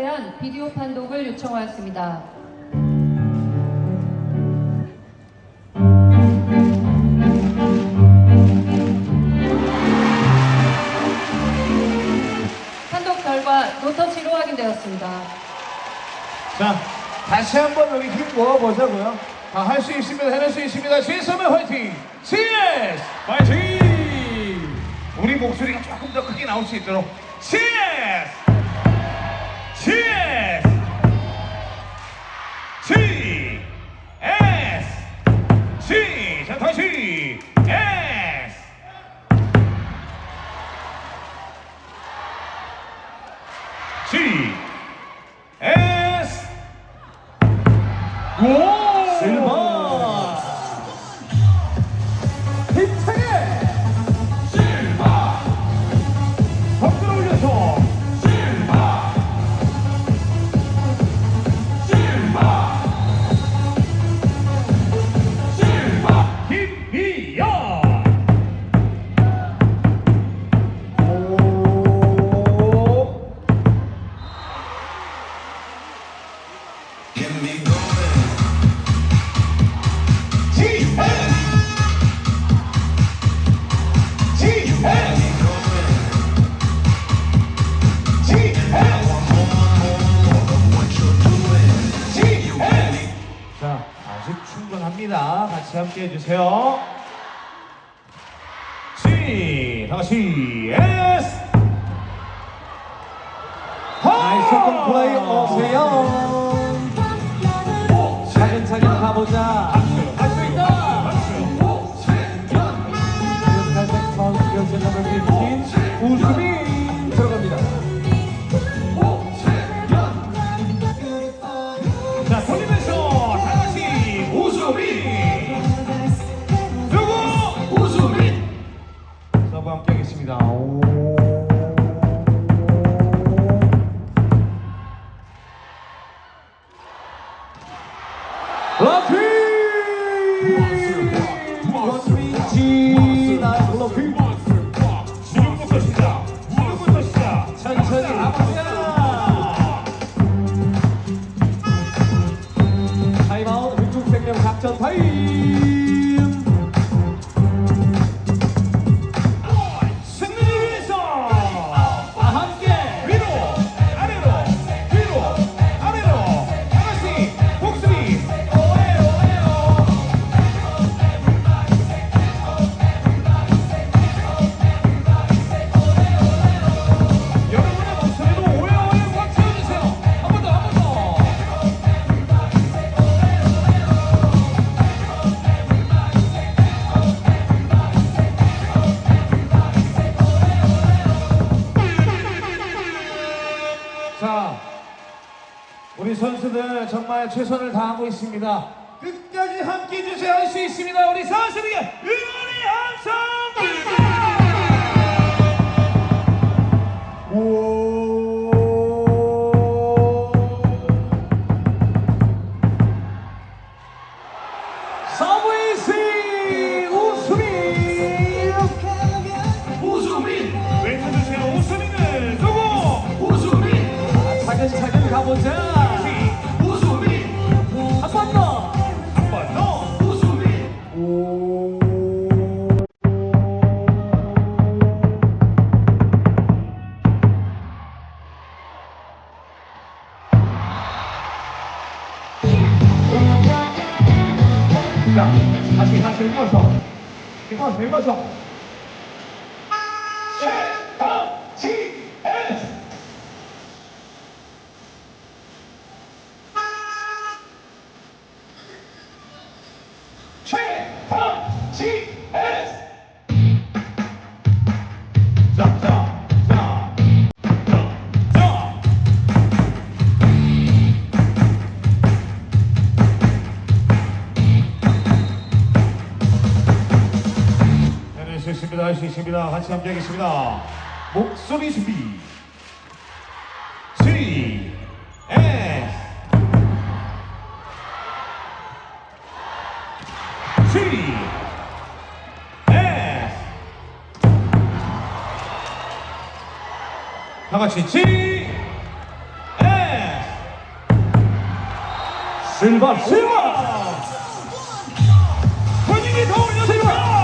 대한 비디오 판독을 요청하였습니다. 판독 결과 노터치로 확인되었습니다. 자, 다시 한번 우리 힘 모아보자고요. 다 할 수 있습니다. 해낼 수 있습니다. 진섬의 화이팅! CS! 화이팅! 우리 목소리가 조금 더 크게 나올 수 있도록 CS! CS! CS! C! 자, 다시! S! C! S! 오! 자 아직 충분합니다. 같이 함께 해주세요. C 다시 S 나이스. 공 플레이 오세요 차근차근 가보자. 할 수 있다. 박수 탈색 선수 결제 넘버 15 우수빈 들어갑니다 자, 돌리면서 다시 우수민. 누구? 우수민. 서브 함께 하겠습니다. 오. 원민지 나이스 러피 지 우리 선수들 정말 최선을 다하고 있습니다. 끝까지 함께 해주세요. 할 수 있습니다. 우리 선수들에게 응원의 함성! 서브이시 우수빈 우수민! 외쳐주세요. 우수민은 누구? 우수민! 차근차근 가보자 자, 다시 다시 읽어서 읽어서 읽어서 최강지S 최 할 수 있습니다. 같이 함께 하겠습니다. 목소리 준비. C, S, C, S. 다 같이 G, S. 실바 실바 본인이 더 올려주세요.